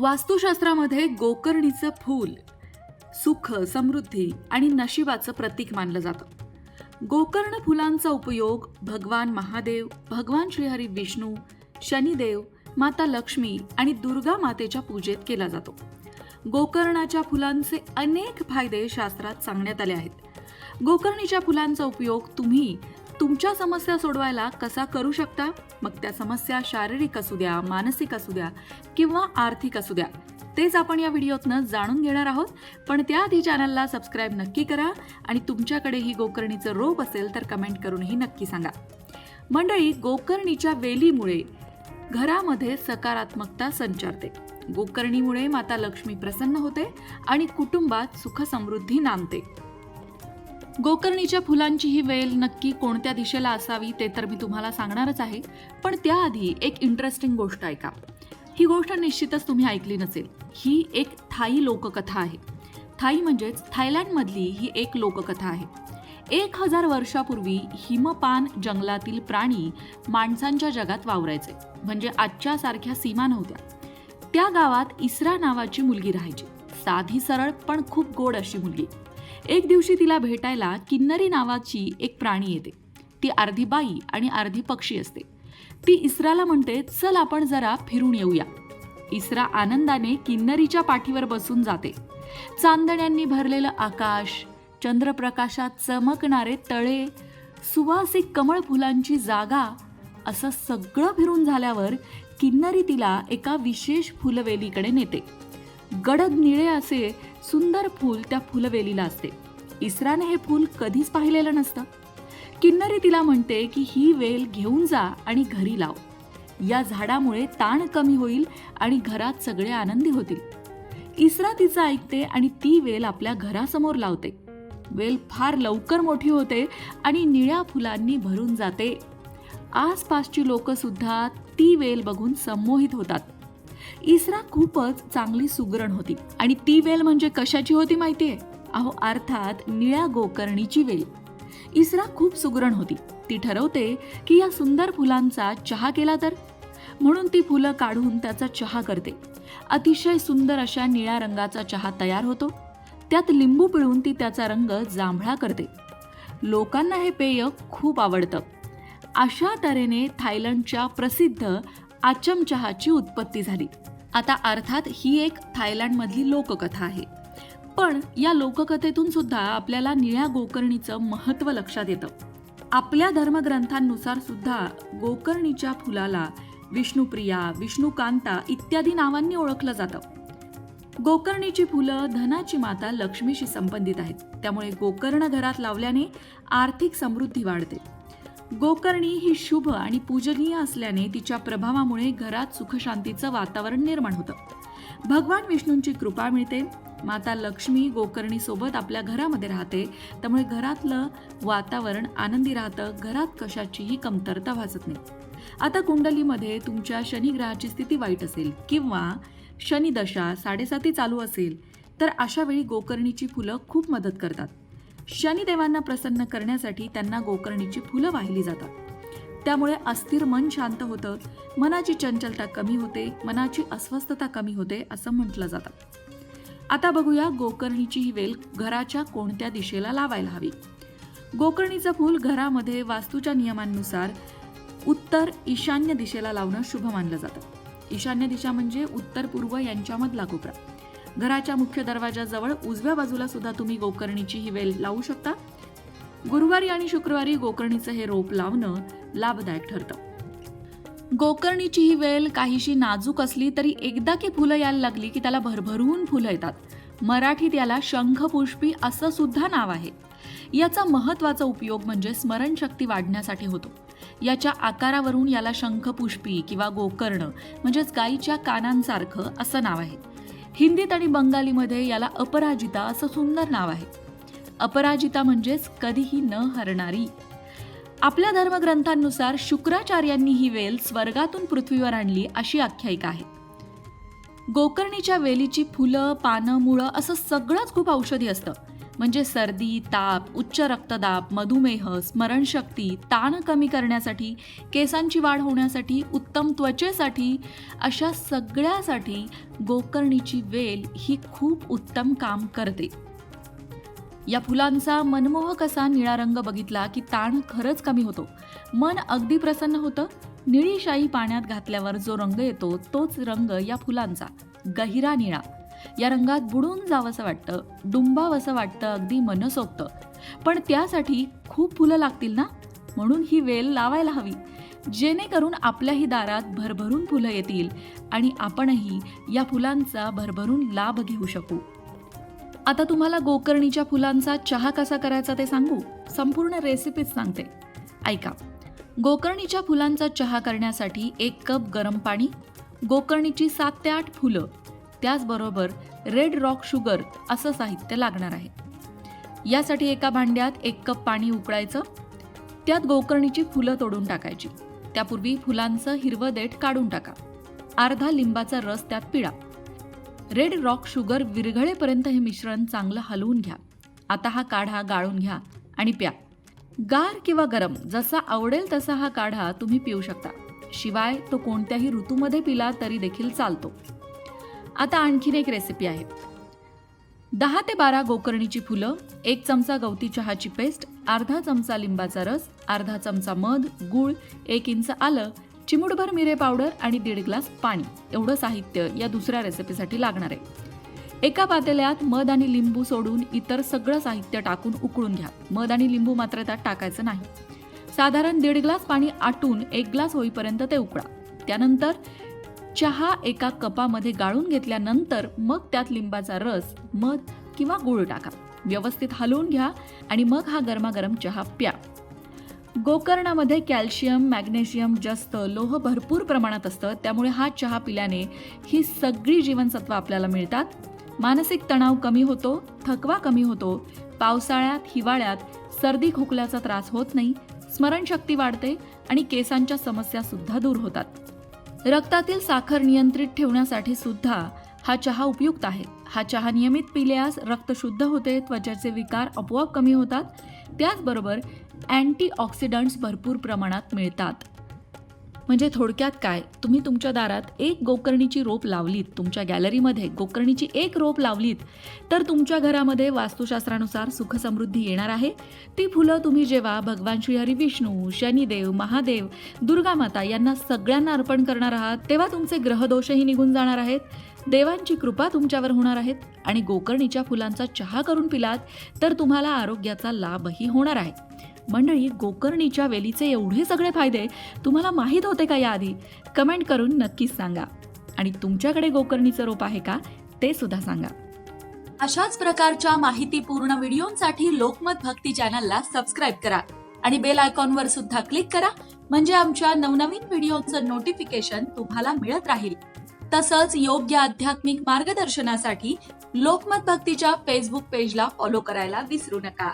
वास्तुशास्त्रामध्ये गोकर्णीचं फूल सुख समृद्धी आणि नशिबाचं प्रतीक मानलं जातं. गोकर्ण फुलांचा उपयोग भगवान महादेव भगवान श्रीहरी विष्णू शनिदेव माता लक्ष्मी आणि दुर्गा मातेच्या पूजेत केला जातो. गोकर्णाच्या फुलांचे अनेक फायदे शास्त्रात सांगण्यात आले आहेत. गोकर्णीच्या फुलांचा उपयोग तुम्ही तुमच्या समस्या सोडवायला कसा करू शकता? मग त्या समस्या शारीरिक असू द्या मानसिक असू द्या किंवा आर्थिक असू द्या. तेच आपण या व्हिडिओतनं जाणून घेणार आहोत. पण त्याआधी चॅनलला सबस्क्राईब नक्की करा आणि तुमच्याकडे ही गोकर्णीचं रोप असेल तर कमेंट करूनही नक्की सांगा. मंडळी गोकर्णीच्या वेलीमुळे घरामध्ये सकारात्मकता संचारते. गोकर्णीमुळे माता लक्ष्मी प्रसन्न होते आणि कुटुंबात सुखसमृद्धी नांदते. गोकर्णीच्या फुलांची ही वेल नक्की कोणत्या दिशेला असावी ते तर मी तुम्हाला सांगणारच आहे. पण त्याआधी एक इंटरेस्टिंग गोष्ट ऐका. ही गोष्ट निश्चितच तुम्ही ऐकली नसेल. ही एक थाई लोककथा आहे. थाई म्हणजेच थायलंडमधली ही एक लोककथा आहे. एक हजार वर्षापूर्वी हिमपान जंगलातील प्राणी माणसांच्या जगात वावरायचे. म्हणजे आजच्या सारख्या सीमा नव्हत्या. त्या गावात इस्रा नावाची मुलगी राहायची. साधी सरळ पण खूप गोड अशी मुलगी. एक दिवशी तिला भेटायला किन्नरी नावाची एक प्राणी येते. ती अर्धी बाई आणि अर्धी पक्षी असते. ती इस्राला म्हणते चल आपण जरा फिरून येऊया. इस्रा आनंदाने किन्नरीच्या पाठीवर बसून जाते. चांदण्यांनी भरलेलं आकाश चंद्रप्रकाशात चमकणारे तळे सुवासिक कमळ फुलांची जागा असं सगळं फिरून झाल्यावर किन्नरी तिला एका विशेष फुलवेलीकडे नेते. गडद निळे असे सुंदर फूल त्या फुलवेलीला असते. इस्राने हे फूल कधीच पाहिलेलं नसतं. किन्नरी तिला म्हणते की ही वेल घेऊन जा आणि घरी लाव. या झाडामुळे ताण कमी होईल आणि घरात सगळे आनंदी होतील. इस्रा तिचं ऐकते आणि ती वेल आपल्या घरासमोर लावते. वेल फार लवकर मोठी होते आणि निळ्या फुलांनी भरून जाते. आसपासची लोकंसुद्धा ती वेल बघून संमोहित होतात. इस्रा खूपच चांगली सुगरण होती. आणि ती वेल म्हणजे कशाची होती माहितीये? अहो अर्थात निळ्या गोकर्णीची वेल. इसरा खूप सुगरण होती. ती ठरवते की या सुंदर फुलांचा चहा केला तर? म्हणून ती फुलं काढून त्याचा चहा करते. अतिशय सुंदर अशा निळ्या रंगाचा चहा तयार होतो. त्यात लिंबू पिळून ती त्याचा रंग जांभळा करते. लोकांना हे पेय खूप आवडतं. अशा तऱ्हेने थायलंडच्या प्रसिद्ध आचम चहाची उत्पत्ती झाली. आता अर्थात ही एक थायलंडमधली लोककथा आहे. पण या लोककथेतून सुद्धा आपल्याला निळ्या गोकर्णीचं महत्त्व लक्षात येतं. आपल्या धर्मग्रंथांनुसार सुद्धा गोकर्णीच्या फुलाला विष्णुप्रिया विष्णुकांता इत्यादी नावांनी ओळखलं जातं. गोकर्णीची फुलं धनाची माता लक्ष्मीशी संबंधित आहेत. त्यामुळे गोकर्ण घरात लावल्याने आर्थिक समृद्धी वाढते. गोकर्णी ही शुभ आणि पूजनीय असल्याने तिच्या प्रभावामुळे घरात सुखशांतीचं वातावरण निर्माण होतं. भगवान विष्णूंची कृपा मिळते. माता लक्ष्मी गोकर्णी सोबत आपल्या घरामध्ये राहते. त्यामुळे घरातलं वातावरण आनंदी राहतं. घरात कशाचीही कमतरता भासत नाही. आता कुंडलीमध्ये तुमच्या शनिग्रहाची स्थिती वाईट असेल किंवा शनिदशा साडेसाती चालू असेल तर अशा वेळी गोकर्णीची फुलं खूप मदत करतात. शनिदेवांना प्रसन्न करण्यासाठी त्यांना गोकर्णीची फुलं वाहिली जातात. त्यामुळे अस्थिर मन शांत होतं. मनाची चंचलता कमी होते मनाची अस्वस्थता कमी होते असं म्हटलं जातं. आता बघूया गोकर्णीची ही वेल घराच्या कोणत्या दिशेला लावायला हवी. गोकर्णीचं फूल घरामध्ये वास्तूच्या नियमांनुसार उत्तर ईशान्य दिशेला लावणं शुभ मानलं जातं. ईशान्य दिशा म्हणजे उत्तर पूर्व यांच्यामधला कोपरा. घराच्या मुख्य दरवाजाजवळ उजव्या बाजूला सुद्धा तुम्ही गोकर्णीची ही वेल लावू शकता. गुरुवारी आणि शुक्रवारी गोकर्णीचं हे रोप लावणं लाभदायक ठरतं. गोकर्णीची ही वेल काहीशी नाजूक असली तरी एकदा की फुलं यायला लागली की त्याला भरभरून फुलं येतात. मराठीत याला शंखपुष्पी असं सुद्धा नाव आहे. याचा महत्त्वाचा उपयोग म्हणजे स्मरणशक्ती वाढण्यासाठी होतो. याच्या आकारावरून याला शंखपुष्पी किंवा गोकर्ण म्हणजेच गायीच्या कानांसारखं असं नाव आहे. हिंदीत आणि बंगालीमध्ये याला अपराजिता असं सुंदर नाव आहे. अपराजिता म्हणजेच कधीही न हरणारी. आपल्या धर्मग्रंथांनुसार शुक्राचार्यांनी ही वेल स्वर्गातून पृथ्वीवर आणली अशी आख्यायिका आहे. गोकर्णीच्या वेलीची फुलं पानं मुळं असं सगळंच खूप औषधी असतं. म्हणजे सर्दी ताप उच्च रक्तदाब मधुमेह स्मरणशक्ती ताण कमी करण्यासाठी केसांची वाढ होण्यासाठी उत्तम त्वचेसाठी अशा सगळ्यासाठी गोकर्णीची वेल ही खूप उत्तम काम करते. या फुलांचा मनमोहक असा निळा रंग बघितला की ताण खरंच कमी होतो. मन अगदी प्रसन्न होतं. निळी शाई पाण्यात घातल्यावर जो रंग येतो तोच रंग या फुलांचा. गहिरा निळा. या रंगात बुडून जावंसं वाटतं डुंबावंसं वाटतं अगदी मनसोक्त पण त्यासाठी खूप फुलं लागतील ना? म्हणून ही वेल लावायला हवी. जेणेकरून आपल्याही दारात भरभरून फुलं येतील आणि आपणही या फुलांचा भरभरून लाभ घेऊ शकू. आता तुम्हाला गोकर्णीच्या फुलांचा चहा कसा करायचा ते सांगू? संपूर्ण रेसिपीच सांगते. ऐका. गोकर्णीच्या फुलांचा चहा करण्यासाठी एक कप गरम पाणी गोकर्णीची सात ते आठ फुलं त्याचबरोबर रेड रॉक शुगर असं साहित्य लागणार आहे. यासाठी एका भांड्यात एक कप पाणी उकळायचं त्यात गोकर्णीची फुलं तोडून टाकायची. त्यापूर्वी फुलांचं हिरवं देठ काढून टाका. अर्धा लिंबाचा रस त्यात पिळा. रेड रॉक शुगर विरघळेपर्यंत हे मिश्रण चांगलं हलवून घ्या. आता हा काढा गाळून घ्या आणि प्या. गार किंवा गरम जसा आवडेल तसा हा काढा तुम्ही पिऊ शकता. शिवाय तो कोणत्याही ऋतूमध्ये पिला तरी देखील चालतो. आता आणखीन एक रेसिपी आहे. दहा ते बारा गोकर्णीची फुलं एक चमचा गवती चहाची पेस्ट अर्धा चमचा लिंबाचा रस अर्धा चमचा मध गूळ एक इंच आलं चिमूटभर मिरे पावडर आणि दीड ग्लास पाणी. एवढं साहित्य या दुसऱ्या रेसिपीसाठी लागणार आहे. एका पातेल्यात मध आणि लिंबू सोडून इतर सगळं साहित्य टाकून उकळून घ्या. मध आणि लिंबू मात्र त्यात टाकायचं नाही. साधारण दीड ग्लास पाणी आटून एक ग्लास होईपर्यंत ते उकळा. त्यानंतर चहा एका कपामध्ये गाळून घेतल्यानंतर मग त्यात लिंबाचा रस मध किंवा गूळ टाका. व्यवस्थित हलवून घ्या आणि मग हा गरमागरम चहा प्या. गोकर्णामध्ये कॅल्शियम मॅग्नेशियम जास्त लोह भरपूर प्रमाणात असतं त्यामुळे हा चहा पिल्याने ही सगळी जीवनसत्व आपल्याला मिळतात. मानसिक तणाव कमी होतो थकवा कमी होतो पावसाळ्यात हिवाळ्यात सर्दी खोकल्याचा त्रास होत नाही स्मरणशक्ती वाढते आणि केसांच्या समस्या सुद्धा दूर होतात. रक्तातील साखर नियंत्रित ठेवण्यासाठी सुद्धा हा चहा उपयुक्त आहे. हा चहा नियमित पिल्यास रक्त शुद्ध होते त्वचेचे विकार आपोआप कमी होतात. त्याचबरोबर अँटीऑक्सिडंट्स भरपूर प्रमाणात मिळतात. म्हणजे थोडक्यात काय? तुम्ही तुमच्या दारात एक गोकर्णीची रोप लावलीत तुमच्या गॅलरीमध्ये गोकर्णीची एक रोप लावलीत तर तुमच्या घरामध्ये वास्तुशास्त्रानुसार सुखसमृद्धी येणार आहे. ती फुलं तुम्ही जेव्हा भगवान श्रीहरी विष्णू शनिदेव महादेव दुर्गा माता यांना सगळ्यांना अर्पण करणार आहात तेव्हा तुमचे ग्रहदोषही निघून जाणार आहेत. देवांची कृपा तुमच्यावर होणार आहेत आणि गोकर्णीच्या फुलांचा चहा करून पिलात तर तुम्हाला आरोग्याचा लाभही होणार आहे. मंडळी गोकर्णीच्या वेलीचे एवढे सगळे फायदे तुम्हाला माहीत होते का याआधी? कमेंट करून नक्कीच सांगा. आणि तुमच्याकडे गोकर्णीचं रोप आहे का ते सुद्धा सांगा. अशाच प्रकारच्या माहितीपूर्ण व्हिडिओंसाठी लोकमत भक्ती चॅनलला सबस्क्राईब करा आणि बेल आयकॉनवर सुद्धा क्लिक करा म्हणजे आमच्या नवनवीन व्हिडिओचं नोटिफिकेशन तुम्हाला मिळत राहील. तसंच योग्य आध्यात्मिक मार्गदर्शनासाठी लोकमत भक्तीच्या फेसबुक पेजला फॉलो करायला विसरू नका.